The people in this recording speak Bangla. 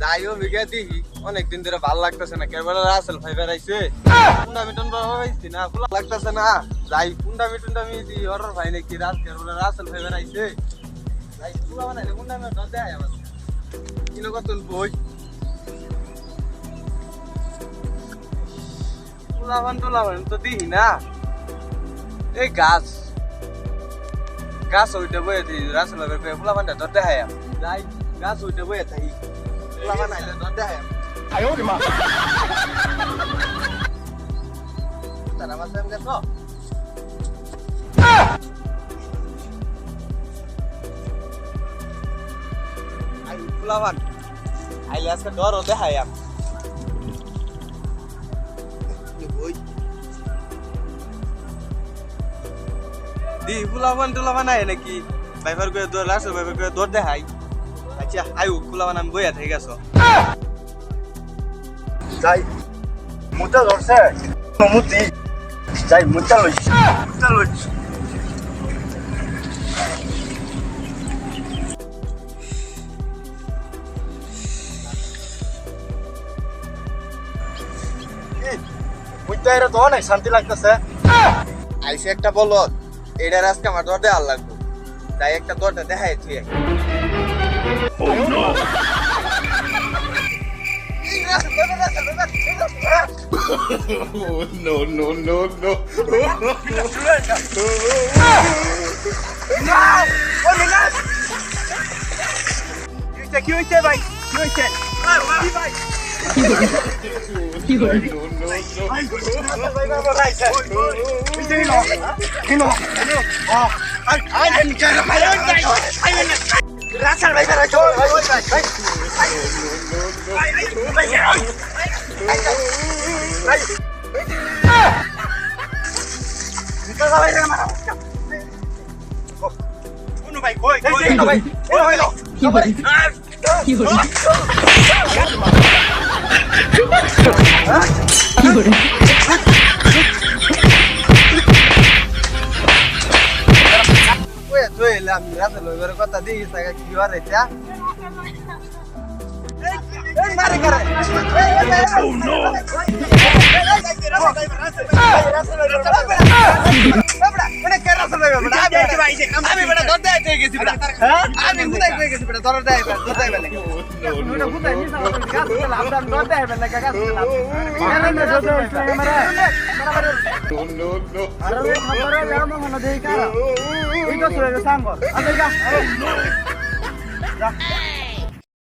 যাই হোক বিঘা দিহি অনেকদিন ধরে ভালো লাগতেছে না কেবল রাসেল ভাই বেড়াইছে কুন্ডা মিটন হয়েছি না, ভালো লাগতেছে না। যাই কুন্ডা মিটন আমি দি অর্ডার ভাই নাকি রাত কেবল রাসেল ভাই বেড়াইছে যাই, পুরা বানাইলে কুন্ডা মিটন দেয় আমার। কিনো বই? তুলাবান তুলাবান তো দিহি না। এই গাছ। গাছ ওইটা বয়ে থাকি রাসেল ভাই ফুলাবানটা ধর দেখাই যাই, গাছ ওইটা বয়ে থাকি। পোলাবা নাই দেখেন তারা মাঝে দেখো পোলাবান দি পোলাবান টোলাবান আয় নাকি ভাইবার করে দৌড় আসো ভাইবার করে দৌড় দেখায় আচ্ছা আয়ু ফুলাবান আমি বইয়া থেকে গেছো। যাই মুতা ধরছে। মুতি যাই মুতা লইছি। মুতা লইছি। অনেক শান্তি লাগতেছে। আইসে একটা বলো এটার আজকে আমার দর দেওয়ার লাগবে। তাই একটা দরটা দেখাই তুই Oh, no, no, no, no. কি হয়েছে ভাই কি হয়েছে ভাই রাসাল ভাই sao mày ra chơi mày mày mày mày mày mày mày mày mày mày তুই এলাম রাতে লইবার কথা দিই সাকা কি আর এটা এই মারে করে ও নো আমি দর দেয় হয়ে গেছি বড় আমি হুদাই হয়ে গেছি বড় দর দেয় দর দেয় বলে No, no, no. আরে চলে গেছে আঙ্গর আচ্ছা, যা।